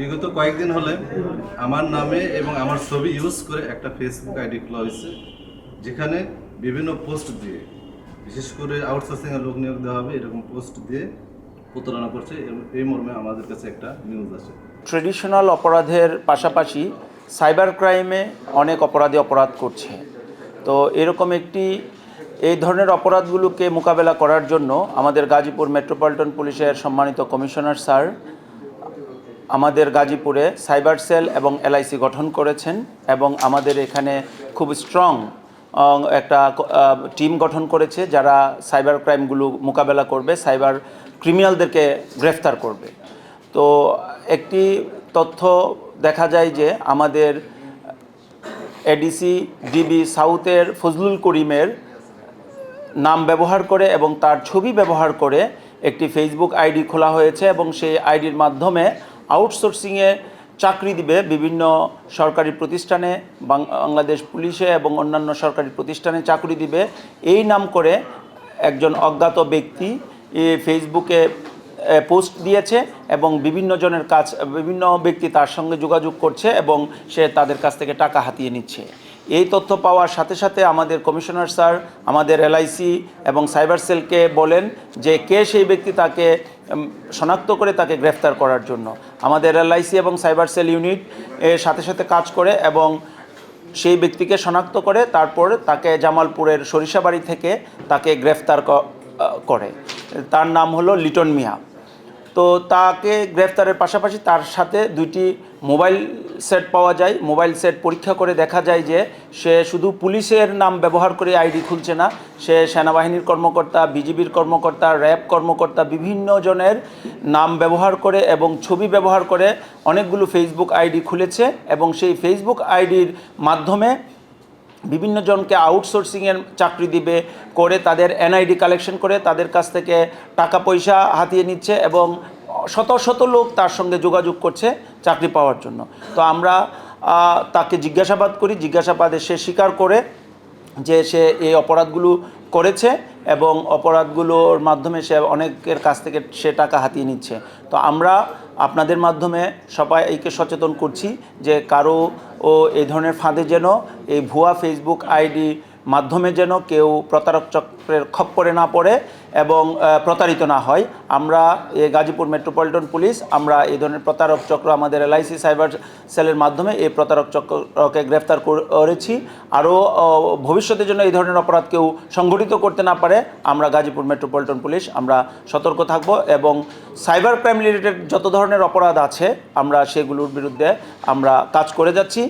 বিগত কয়েকদিন হলে আমার নামে এবং আমার ছবি ইউজ করে একটা ফেসবুক আইডি খোলা হয়েছে, যেখানে বিভিন্ন পোস্ট দিয়ে, বিশেষ করে আউটসোর্সিং এর লোক নিয়োগ দেওয়া হবে, এরকম পোস্ট দিয়ে প্রতারণা করছে। এই মর্মে আমাদের কাছে একটা নিউজ আছে ট্রেডিশনাল অপরাধের পাশাপাশি সাইবার ক্রাইমে অনেক অপরাধী অপরাধ করছে। তো এরকম একটি, এই ধরনের অপরাধগুলোকে মোকাবেলা করার জন্য আমাদের গাজীপুর মেট্রোপলিটন পুলিশের সম্মানিত কমিশনার স্যার আমাদের গাজীপুরে সাইবার সেল এবং এলআইসি গঠন করেছেন এবং আমাদের এখানে খুব স্ট্রং একটা টিম গঠন করেছে যারা সাইবার ক্রাইমগুলো মোকাবেলা করবে, সাইবার ক্রিমিনালদেরকে গ্রেফতার করবে। তো একটি তথ্য দেখা যায় যে আমাদের এডিসি ডিবি সাউথের ফজলুল করিমের নাম ব্যবহার করে এবং তার ছবি ব্যবহার করে একটি ফেসবুক আইডি খোলা হয়েছে এবং সেই আইডির মাধ্যমে আউটসোর্সিংয়ে চাকরি দিবে বিভিন্ন সরকারি প্রতিষ্ঠানে বাংলাদেশ পুলিশে এবং অন্যান্য সরকারি প্রতিষ্ঠানে চাকরি দিবে। এই নাম করে একজন অজ্ঞাত ব্যক্তি ফেসবুকে পোস্ট দিয়েছে এবং বিভিন্ন জনের কাজ বিভিন্ন ব্যক্তি তার সঙ্গে যোগাযোগ করছে এবং সে তাদের কাছ থেকে টাকা হাতিয়ে নিচ্ছে। এই তথ্য পাওয়ার সাথে সাথে আমাদের কমিশনার স্যার, আমাদের এলআইসি এবং সাইবার সেলকে বলেন যে কে সেই ব্যক্তি তাকে শনাক্ত করে তাকে গ্রেফতার করার জন্য। আমাদের এলআইসি এবং সাইবার সেল ইউনিট এর সাথে সাথে কাজ করে এবং সেই ব্যক্তিকে শনাক্ত করে, তারপর তাকে জামালপুরের সরিষাবাড়ি থেকে তাকে গ্রেফতার করে। তার নাম হলো লিটন মিয়া। তো তাকে গ্রেফতারের পাশাপাশি তার সাথে দুইটি মোবাইল সেট পাওয়া যায় মোবাইল সেট পরীক্ষা করে দেখা যায় যে সে শুধু পুলিশের নাম ব্যবহার করে আইডি খুলছে না, সে সেনাবাহিনীর কর্মকর্তা, বিজিবির কর্মকর্তা, র্যাব কর্মকর্তা, বিভিন্ন জনের নাম ব্যবহার করে এবং ছবি ব্যবহার করে অনেকগুলো ফেসবুক আইডি খুলেছে এবং সেই ফেসবুক আইডির মাধ্যমে বিভিন্ন জনকে আউটসোর্সিংয়ের চাকরি দিবে, করে তাদের এনআইডি কালেকশন করে তাদের কাছ থেকে টাকা পয়সা হাতিয়ে নিচ্ছে এবং শত শত লোক তার সঙ্গে যোগাযোগ করছে চাকরি পাওয়ার জন্য। তো আমরা তাকে জিজ্ঞাসাবাদ করি, জিজ্ঞাসাবাদে সে স্বীকার করে যে সে এই অপরাধগুলো করেছে এবং অপরাধগুলোর মাধ্যমে সে অনেকের কাছ থেকে সে টাকা হাতিয়ে নিচ্ছে। তো আমরা আপনাদের মাধ্যমে সবাই সবাইকে সচেতন করছি যে কারও ও এই ধরনের ফাঁদে যেন এই ভুয়া ফেসবুক আইডি মাধ্যমে যেন কেউ প্রতারক চক্রের খপ্পরে না পড়ে এবং প্রতারিত না হয়। আমরা গাজীপুর মেট্রোপলিটন পুলিশ, আমরা এই ধরনের প্রতারক চক্র আমাদের এলআইসি সাইবার সেলের মাধ্যমে এই প্রতারক চক্রকে গ্রেফতার করেছি। আরও ভবিষ্যতের জন্য এই ধরনের অপরাধ কেউ সংগঠিত করতে না পারে। আমরা গাজীপুর মেট্রোপলিটন পুলিশ, আমরা সতর্ক থাকব এবং সাইবার ক্রাইম রিলেটেড যত ধরনের অপরাধ আছে, আমরা সেগুলোর বিরুদ্ধে আমরা কাজ করে যাচ্ছি।